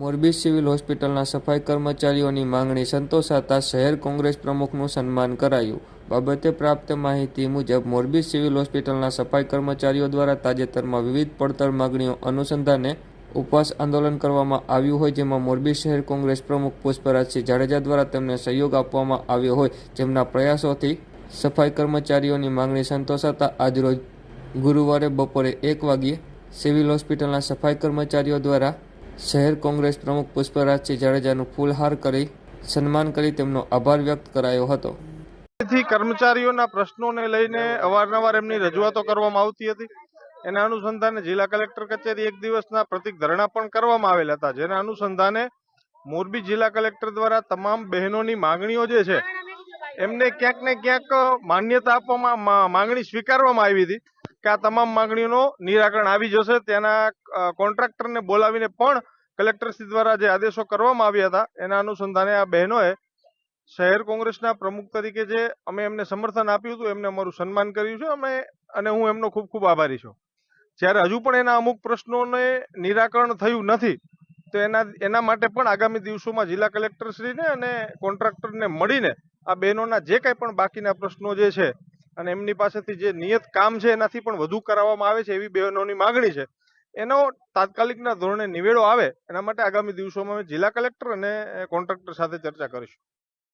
Morbi civil હોસ્પિટલના સફાઈ કર્મચારીઓની માંગણી સંતોષાતા શહેર કોંગ્રેસ પ્રમુખનું સન્માન કરાયું. બાબતે પ્રાપ્ત માહિતી મુજબ, મોરબી સિવિલ હોસ્પિટલના સફાઈ કર્મચારીઓ દ્વારા તાજેતરમાં વિવિધ પડતર માંગણીઓ અનુસંધાને ઉપવાસ આંદોલન કરવામાં આવ્યું હોય, જેમાં મોરબી શહેર કોંગ્રેસ પ્રમુખ પુષ્પરાજસિંહ જાડેજા દ્વારા તેમને સહયોગ આપવામાં આવ્યો હોય, જેમના પ્રયાસોથી સફાઈ કર્મચારીઓની માંગણી સંતોષાતા આજરોજ ગુરુવારે બપોરે એક વાગ્યે સિવિલ હોસ્પિટલના સફાઈ કર્મચારીઓ દ્વારા શહેર કોંગ્રેસ પ્રમુખ પુષ્પરાજસિંહ જાડેજાનું ફૂલહાર કરી સન્માન કરી તેમનો આભાર વ્યક્ત કરાયો હતો. તેથી કર્મચારીઓના પ્રશ્નોને લઈને અવારનવાર એમની રજૂઆતો કરવામાં આવતી હતી. એના અનુસંધાને જિલ્લા કલેક્ટર કચેરી એક દિવસના પ્રતિક ધરણા પણ કરવામાં આવેલા હતા, જેના અનુસંધાને મોરબી જિલ્લા કલેક્ટર દ્વારા તમામ બહેનોની માંગણીઓ જે છે, એમને ક્યાંક ને ક્યાંક માન્યતા આપવામાં માંગણી સ્વીકારવામાં આવી હતી. કે આ તમામ માંગણીઓનો નિરાકરણ આવી જશે. તેના કોન્ટ્રાક્ટરને બોલાવીને પણ કલેક્ટરશ્રી દ્વારા જે આદેશો કરવામાં આવ્યા હતા, એના અનુસંધાને આ બહેનોએ શહેર કોંગ્રેસના પ્રમુખ તરીકે જે અમે એમને સમર્થન આપ્યું હતું, એમને અમારું સન્માન કર્યું છે. અમે, અને હું એમનો ખૂબ ખૂબ આભારી છું. જ્યારે હજુ પણ એના અમુક પ્રશ્નોને નિરાકરણ થયું નથી, તો એના એના માટે પણ આગામી દિવસોમાં જિલ્લા કલેક્ટરશ્રીને અને કોન્ટ્રાક્ટરને મળીને આ બહેનોના જે કાંઈ પણ બાકીના પ્રશ્નો જે છે અને એમની પાસેથી જે નિયત કામ છે એનાથી પણ વધુ કરાવવામાં આવે છે એવી બહેનોની માગણી છે. એનો તાત્કાલિકના ધોરણે નિવેડો આવે, એના માટે આગામી દિવસોમાં જિલ્લા કલેક્ટર અને કોન્ટ્રાક્ટર સાથે ચર્ચા કરીશું.